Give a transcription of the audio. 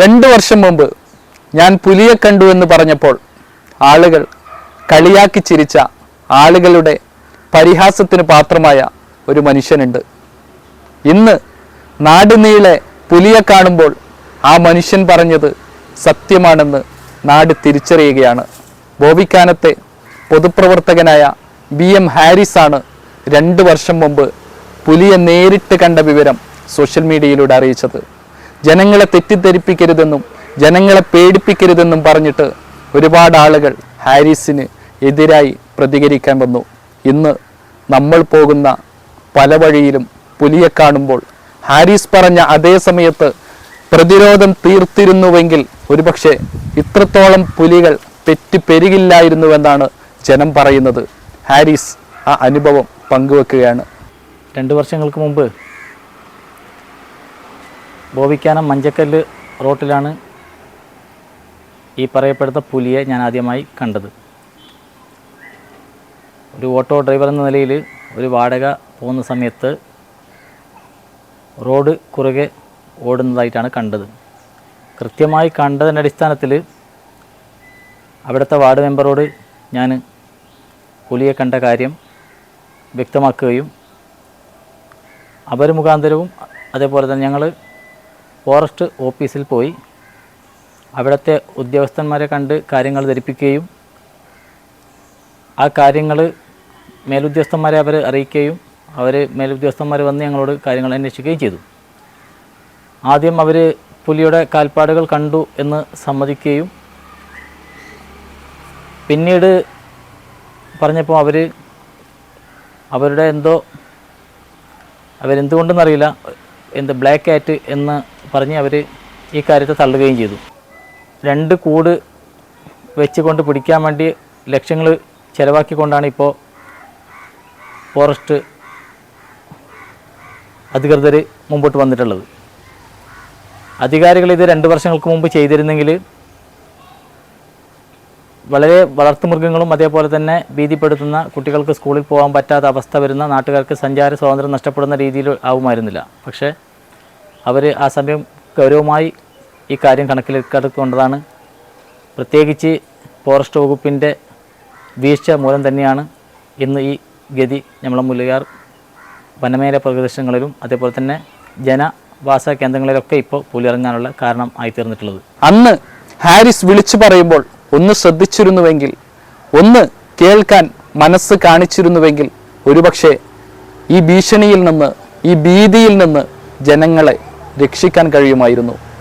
രണ്ട് വർഷം മുമ്പ് ഞാൻ പുലിയെ കണ്ടു എന്ന് പറഞ്ഞപ്പോൾ ആളുകൾ കളിയാക്കി ചിരിച്ച ആളുകളുടെ പരിഹാസത്തിന് പാത്രമായ ഒരു മനുഷ്യനുണ്ട്. ഇന്ന് നാടുനീളെ പുലിയെ കാണുമ്പോൾ ആ മനുഷ്യൻ പറഞ്ഞത് സത്യമാണെന്ന് നാട് തിരിച്ചറിയുകയാണ്. ബോവിക്കാനത്തെ പൊതുപ്രവർത്തകനായ ബി എം ഹാരിസാണ് രണ്ട് വർഷം മുമ്പ് പുലിയെ നേരിട്ട് കണ്ട വിവരം സോഷ്യൽ മീഡിയയിലൂടെ അറിയിച്ചത്. ജനങ്ങളെ തെറ്റിദ്ധരിപ്പിക്കരുതെന്നും ജനങ്ങളെ പേടിപ്പിക്കരുതെന്നും പറഞ്ഞിട്ട് ഒരുപാട് ആളുകൾ ഹാരിസിന് എതിരായി പ്രതികരിക്കാൻ വന്നു. ഇന്ന് നമ്മൾ പോകുന്ന പല വഴിയിലും പുലിയെ കാണുമ്പോൾ ഹാരിസ് പറഞ്ഞ അതേ സമയത്ത് പ്രതിരോധം തീർത്തിരുന്നുവെങ്കിൽ ഒരുപക്ഷെ ഇത്രത്തോളം പുലികൾ പെറ്റുപെരുകില്ലായിരുന്നുവെന്നാണ് ജനം പറയുന്നത്. ഹാരിസ് ആ അനുഭവം പങ്കുവെക്കുകയാണ്. രണ്ട് വർഷങ്ങൾക്ക് മുമ്പ് ബോവിക്കാനം മഞ്ചക്കല്ല് റോട്ടിലാണ് ഈ പറയപ്പെടുന്ന പുലിയെ ഞാൻ ആദ്യമായി കണ്ടത്. ഒരു ഓട്ടോ ഡ്രൈവർ എന്ന നിലയിൽ ഒരു വാടക പോകുന്ന സമയത്ത് റോഡ് കുറുകെ ഓടുന്നതായിട്ടാണ് കണ്ടത്. കൃത്യമായി കണ്ടതിന്റെ അടിസ്ഥാനത്തിൽ അവിടുത്തെ വാർഡ് മെമ്പറോട് ഞാൻ പുലിയെ കണ്ട കാര്യം വ്യക്തമാക്കുകയും അവർ മുഖാന്തരവും അതേപോലെ തന്നെ ഞങ്ങൾ ഫോറസ്റ്റ് ഓഫീസിൽ പോയി അവിടുത്തെ ഉദ്യോഗസ്ഥന്മാരെ കണ്ട് കാര്യങ്ങൾ ധരിപ്പിക്കുകയും ആ കാര്യങ്ങൾ മേലുദ്യോഗസ്ഥന്മാരെ അവർ അറിയിക്കുകയും അവർ മേലുദ്യോഗസ്ഥന്മാർ വന്ന് ഞങ്ങളോട് കാര്യങ്ങൾ അന്വേഷിക്കുകയും ചെയ്തു. ആദ്യം അവർ പുലിയുടെ കാൽപ്പാടുകൾ കണ്ടു എന്ന് സമ്മതിക്കുകയും പിന്നീട് പറഞ്ഞപ്പോൾ അവർ അവരുടെ എന്തോ അവരെന്തുകൊണ്ടെന്നറിയില്ല എന്ത് ബ്ലാക്ക് ആറ്റ് എന്ന് പറഞ്ഞ് അവർ ഈ കാര്യത്തെ തള്ളുകയും ചെയ്തു. രണ്ട് കൂട് വെച്ചുകൊണ്ട് പിടിക്കാൻ വേണ്ടി ലക്ഷങ്ങൾ ചിലവാക്കിക്കൊണ്ടാണ് ഇപ്പോൾ ഫോറസ്റ്റ് അധികൃതർ മുമ്പോട്ട് വന്നിട്ടുള്ളത്. അധികാരികൾ ഇത് രണ്ട് വർഷങ്ങൾക്ക് മുമ്പ് ചെയ്തിരുന്നെങ്കിൽ വളരെ വളർത്തുമൃഗങ്ങളും അതേപോലെ തന്നെ ഭീതിപ്പെടുത്തുന്ന കുട്ടികൾക്ക് സ്കൂളിൽ പോകാൻ പറ്റാത്ത അവസ്ഥ വരുന്ന നാട്ടുകാർക്ക് സഞ്ചാര സ്വാതന്ത്ര്യം നഷ്ടപ്പെടുന്ന രീതിയിൽ ആവുമായിരുന്നില്ല. പക്ഷേ അവർ ആ സമയം ഗൗരവമായി ഈ കാര്യം കണക്കിലെടുക്കൊണ്ടതാണ്. പ്രത്യേകിച്ച് ഫോറസ്റ്റ് വകുപ്പിന്റെ വീഴ്ച മൂലം തന്നെയാണ് ഇന്ന് ഈ ഗതി നമ്മളെ മുല്ലയാർ വനമേഖല പ്രദേശങ്ങളിലും അതേപോലെ തന്നെ ജനവാസ കേന്ദ്രങ്ങളിലൊക്കെ ഇപ്പോൾ പുലിയിറങ്ങാനുള്ള കാരണം ആയിത്തീർന്നിട്ടുള്ളത്. അന്ന് ഹാരിസ് വിളിച്ചു പറയുമ്പോൾ ഒന്ന് ശ്രദ്ധിച്ചിരുന്നുവെങ്കിൽ ഒന്ന് കേൾക്കാൻ മനസ്സ് കാണിച്ചിരുന്നുവെങ്കിൽ ഒരുപക്ഷെ ഈ ഭീഷണിയിൽ നിന്ന് ഈ ഭീതിയിൽ നിന്ന് ജനങ്ങളെ രക്ഷിക്കാൻ കഴിയുമായിരുന്നു.